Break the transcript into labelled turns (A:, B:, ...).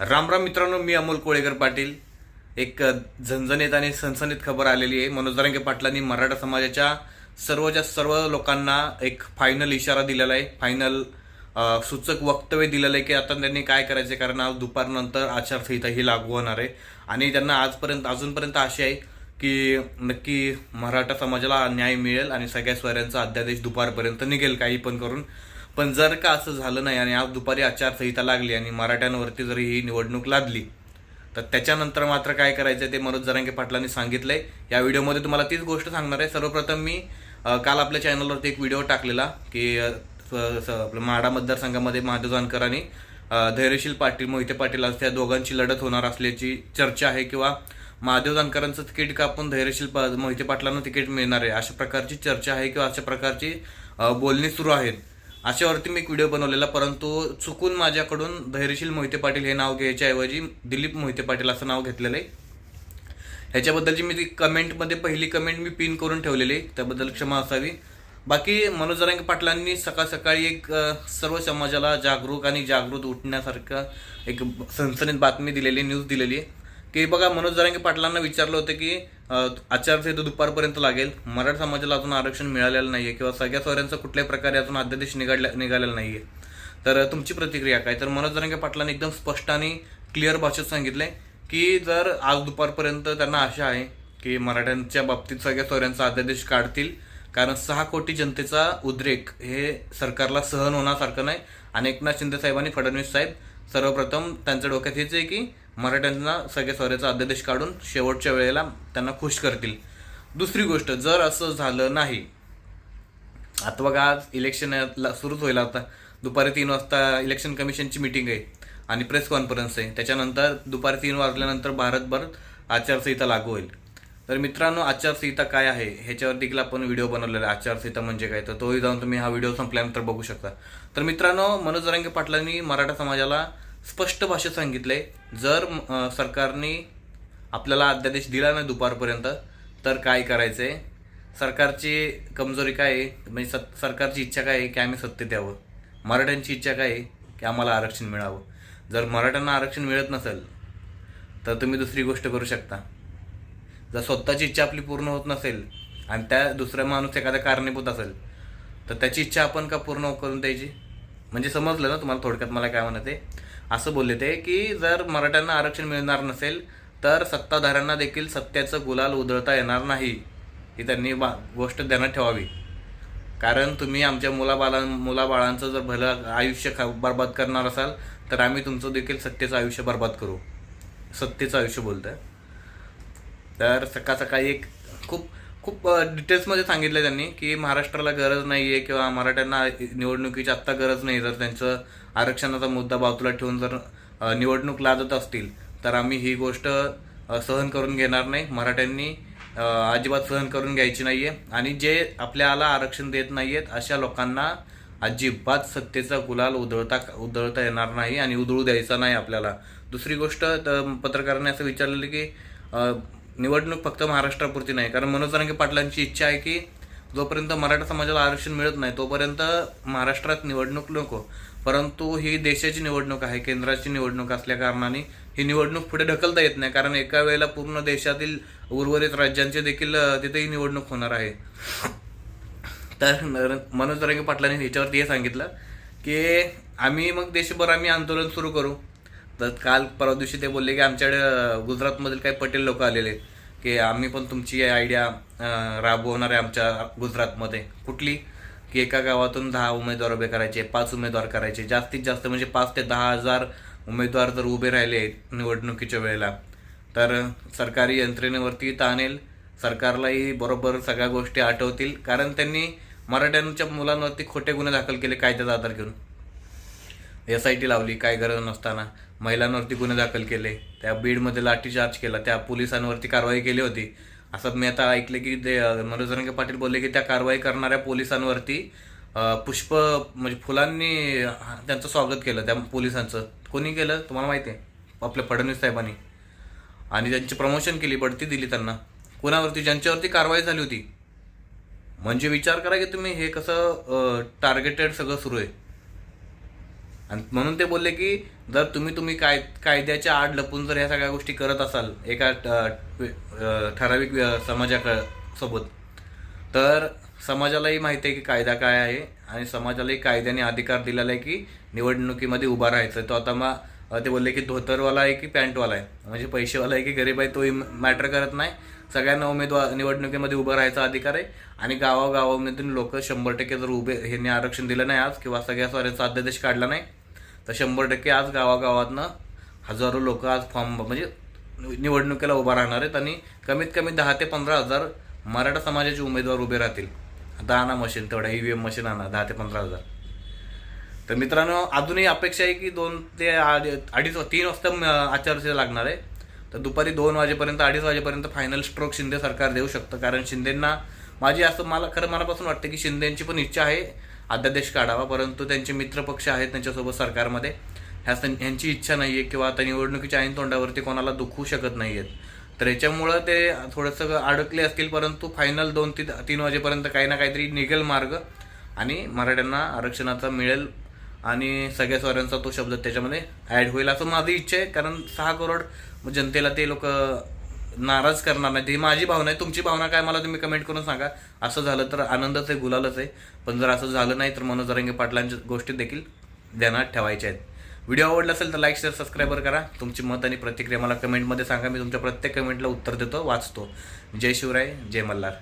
A: राम राम मित्रांनो मी अमोल कोळेकर पाटील. एक अ, झणझणीत आणि सनसनीत खबर आलेली आहे. मनोज जरांगे पाटलांनी मराठा समाजाच्या सर्वच्या सर्व लोकांना एक फायनल इशारा दिलेला आहे. फायनल सूचक वक्तव्य दिलेलं आहे की आता त्यांनी काय करायचं आहे कारण आज दुपारनंतर आचारसंहिता ही लागू होणार आहे. आणि त्यांना आजपर्यंत अजूनपर्यंत अशी आहे की नक्की मराठा समाजाला न्याय मिळेल आणि सगळ्या स्वऱ्यांचा अध्यादेश दुपारपर्यंत निघेल काही पण करून. पण जर का असं झालं नाही आणि आज दुपारी आचारसंहिता लागली आणि मराठ्यांवरती जर ही निवडणूक लादली तर त्याच्यानंतर मात्र काय करायचं ते मनोज जरांगे पाटलांनी सांगितलंय. या व्हिडिओमध्ये तुम्हाला तीच गोष्ट सांगणार आहे. सर्वप्रथम मी काल आपल्या चॅनलवरती एक व्हिडिओ टाकलेला की अ, आपलं माडा मतदारसंघामध्ये महादेव जानकरांनी धैर्यशील पाटील मोहिते पाटील असं त्या दोघांची लढत होणार असल्याची चर्चा आहे किंवा महादेव जानकरांचं तिकीट कापून धैर्यशील पा मोहिते पाटलांना तिकीट मिळणार आहे अशा प्रकारची चर्चा आहे किंवा अशा प्रकारची बोलणी सुरू आहेत अशावरती मी एक व्हिडिओ बनवलेला परंतु चुकून माझ्याकडून धैर्यशील मोहिते पाटील हे नाव घ्यायच्या ऐवजी दिलीप मोहिते पाटील असं नाव घेतलेलं आहे. ह्याच्याबद्दलची मी ती कमेंटमध्ये पहिली कमेंट मी पिन करून ठेवलेली आहे त्याबद्दल क्षमा असावी. बाकी मनोज जरांगे पाटलांनी सकाळ सकाळी एक सर्व समाजाला जागरूक आणि जागृत उठण्यासारखं एक सनसनीत बातमी दिलेली न्यूज दिलेली आहे. की बघा मनोज जरांगे पाटलांना विचारलं होतं की आचारसंहिता दुपारपर्यंत लागेल. मराठा समाजाला अजून आरक्षण मिळालेलं नाही आहे किंवा सगळ्या सोयऱ्यांचा कुठल्याही प्रकारे अजून अध्यादेश निघाडल्या निघालेला आहे तर तुमची प्रतिक्रिया काय? तर मनोज जरांगे पाटलांनी एकदम स्पष्ट आणि क्लिअर भाषेत सांगितलंय की जर आज दुपारपर्यंत त्यांना आशा आहे की मराठ्यांच्या बाबतीत सगळ्या सोयऱ्यांचा अध्यादेश काढतील कारण सहा कोटी जनतेचा उद्रेक हे सरकारला सहन होण्यासारखं नाही. आणि एकनाथ शिंदे साहेबांनी फडणवीस साहेब सर्वप्रथम त्यांच्या डोक्यात हेच आहे की मराठ्यांना सगळ्या स्वराचा अध्यादेश काढून शेवटच्या वेळेला त्यांना खुश करतील. दुसरी गोष्ट जर असं झालं नाही आता बघा आज इलेक्शन सुरूच होईल आता. दुपारी तीन वाजता इलेक्शन कमिशनची मिटिंग आहे आणि प्रेस कॉन्फरन्स आहे. त्याच्यानंतर दुपारी तीन वाजल्यानंतर भारतभर आचारसंहिता लागू होईल. तर मित्रांनो आचारसंहिता काय आहे? ह्याच्यावर देखील आपण व्हिडिओ बनवलेला आहे. आचारसंहिता म्हणजे काय? तर तोही जाऊन तुम्ही हा व्हिडिओ संपल्यानंतर बघू शकता. तर मित्रांनो मनोज रंगे पाटलांनी मराठा समाजाला स्पष्ट भाषेत सांगितलंय. जर सरकारने आपल्याला अध्यादेश दिला नाही दुपारपर्यंत तर काय करायचं आहे सरकारची कमजोरी काय आहे? म्हणजे सत सरकारची इच्छा काय आहे की आम्ही सत्तेत यावं? मराठ्यांची इच्छा काय आहे की आम्हाला आरक्षण मिळावं? जर मराठ्यांना आरक्षण मिळत नसेल तर तुम्ही दुसरी गोष्ट करू शकता. जर स्वतःची इच्छा आपली पूर्ण होत नसेल आणि त्या दुसऱ्या माणूस एखाद्या कारणीभूत असेल तर त्याची इच्छा आपण का पूर्ण करून द्यायची? म्हणजे समजलं ना तुम्हाला थोडक्यात मला काय म्हणत आहे असं बोलले ते की जर मराठ्यांना आरक्षण मिळणार नसेल तर सत्ताधाऱ्यांना देखील सत्याचं गुलाल उधळता येणार नाही ही त्यांनी बा गोष्ट ध्यानात ठेवावी. कारण तुम्ही आमच्या मुलाबाला मुलाबाळांचं जर भलं आयुष्य खा बर्बाद करणार असाल तर आम्ही तुमचं देखील सत्तेचं आयुष्य बर्बाद करू. सत्तेचं आयुष्य बोलतं तर सकाळ सकाळी एक खूप खूप डिटेल्समध्ये सांगितलं त्यांनी की महाराष्ट्राला गरज नाही आहे किंवा मराठ्यांना निवडणुकीची आत्ता गरज नाही. जर त्यांचं आरक्षणाचा मुद्दा बाजूला ठेवून जर निवडणूक लादत असतील तर आम्ही ही गोष्ट सहन करून घेणार नाही. मराठ्यांनी अजिबात सहन करून घ्यायची नाही आहे आणि जे आपल्याला आरक्षण देत नाही आहेत अशा लोकांना अजिबात सत्तेचा गुलाल उधळता उधळता येणार नाही आणि उधळू द्यायचा नाही आपल्याला. दुसरी गोष्ट तर पत्रकारांनी असं विचारलेलं की निवडणूक फक्त महाराष्ट्रापुरती नाही. कारण मनोज रंगे पाटलांची इच्छा आहे की जोपर्यंत मराठा समाजाला आरक्षण मिळत नाही तोपर्यंत महाराष्ट्रात निवडणूक नको. परंतु ही देशाची निवडणूक आहे केंद्राची निवडणूक असल्या कारणाने ही निवडणूक पुढे ढकलता येत नाही. कारण एका वेळेला पूर्ण देशातील उर्वरित राज्यांचे देखील तिथे तिथेही निवडणूक होणार आहे. तर मनोज रंगे पाटलांनी ह्याच्यावरती हे सांगितलं की आम्ही मग देशभर आम्ही आंदोलन सुरू करू. तर काल परवा दिवशी ते बोलले की आमच्याकडे गुजरातमधील काही पटेल लोक आलेले आहेत की आम्ही पण तुमची आयडिया राबवणार आहे आमच्या गुजरातमध्ये. कुठली? की एका गावातून दहा उमेदवार उभे करायचे पाच उमेदवार करायचे. जास्तीत जास्त म्हणजे पाच ते दहा हजार उमेदवार जर उभे राहिले निवडणुकीच्या वेळेला तर सरकारी यंत्रणेवरती ताणेल. सरकारलाही बरोबर सगळ्या गोष्टी आठवतील. कारण त्यांनी मराठ्यांच्या मुलांवरती खोटे गुन्हे दाखल केले कायद्याचा आधार घेऊन. एस आय टी लावली काय गरज नसताना. महिलांवरती गुन्हे दाखल केले त्या बीडमध्ये लाठीचार्ज केला त्या पोलिसांवरती कारवाई केली होती. असं मी आता ऐकलं की ते अं, पाटील बोलले की त्या कारवाई करणाऱ्या पोलिसांवरती पुष्प म्हणजे फुलांनी त्यांचं स्वागत केलं त्या पोलिसांचं. कोणी केलं? तुम्हाला माहिती आहे. आपल्या फडणवीस साहेबांनी. आणि त्यांची प्रमोशन केली बढती दिली त्यांना. कोणावरती? ज्यांच्यावरती कारवाई झाली होती. म्हणजे विचार करा की तुम्ही हे कसं टार्गेटेड सगळं सुरू आहे. आणि म्हणून ते बोलले की जर तुम्ही तुम्ही काय कायद्याच्या आड लपून जर ह्या सगळ्या गोष्टी करत असाल एका ठराविक समाजाक सोबत तर समाजालाही माहिती आहे की कायदा काय आहे आणि समाजालाही कायद्याने अधिकार दिलेला आहे की निवडणुकीमध्ये उभा राहायचं तो आता मग ते बोलले की धोतरवाला आहे की पॅन्टवाला आहे? म्हणजे पैसेवाला आहे की गरीब आहे तोही मॅटर करत नाही. सगळ्यांना उमेदवार निवडणुकीमध्ये उभं राहायचा अधिकार आहे आणि गावागावामधून लोक शंभर टक्के जर उभे ह्यांनी आरक्षण दिलं नाही आज किंवा सगळ्या स्वाऱ्याचा अध्यादेश काढला नाही तर शंभर टक्के आज गावागावातनं हजारो लोक आज फॉर्म म्हणजे निवडणुकीला उभा राहणार आहेत आणि कमीत कमी दहा ते पंधरा हजार मराठा समाजाचे उमेदवार उभे राहतील. आता आणा मशीन तेवढा ईव्हीएम मशीन आणा दहा ते पंधरा हजार. तर मित्रांनो अजूनही अपेक्षा आहे की दोन ते अडीच तीन वाजता आचारसंहिता लागणार आहे. तर दुपारी दोन वाजेपर्यंत अडीच वाजेपर्यंत फायनल स्ट्रोक शिंदे सरकार देऊ शकतं. कारण शिंदेंना माझी असं मला खरं मनापासून वाटतं की शिंदेंची पण इच्छा आहे. अध्यादेश काढावा परंतु त्यांचे मित्रपक्ष आहेत त्यांच्यासोबत सरकारमध्ये. ह्या ह्यांची इच्छा नाही आहे किंवा आता निवडणुकीच्या ऐन तोंडावरती कोणाला दुखवू शकत नाही आहेत तर याच्यामुळं ते थोडंसं अडकले असतील परंतु फायनल दोन ते तीन वाजेपर्यंत काही ना काहीतरी निघेल मार्ग आणि मराठ्यांना आरक्षणाचा मिळेल आणि सगळ्या स्वाऱ्यांचा तो शब्द त्याच्यामध्ये ॲड होईल असं माझी इच्छा आहे. कारण सहा करोड जनतेला ते लोक नाराज करणार नाही. ही माझी भावना आहे. तुमची भावना काय मला तुम्ही कमेंट करून सांगा. असं झालं तर आनंदच आहे गुलालच आहे. पण जर असं झालं नाही तर मनोज रंगे पाटलांच्या गोष्टी देखील ध्यानात ठेवायच्या आहेत. व्हिडिओ आवडला असेल तर लाईक शेअर सबस्क्राईबर करा. तुमची मत आणि प्रतिक्रिया मला कमेंटमध्ये सांगा. मी तुमच्या प्रत्येक कमेंटला उत्तर देतो वाचतो. जय शिवराय जय मल्हार.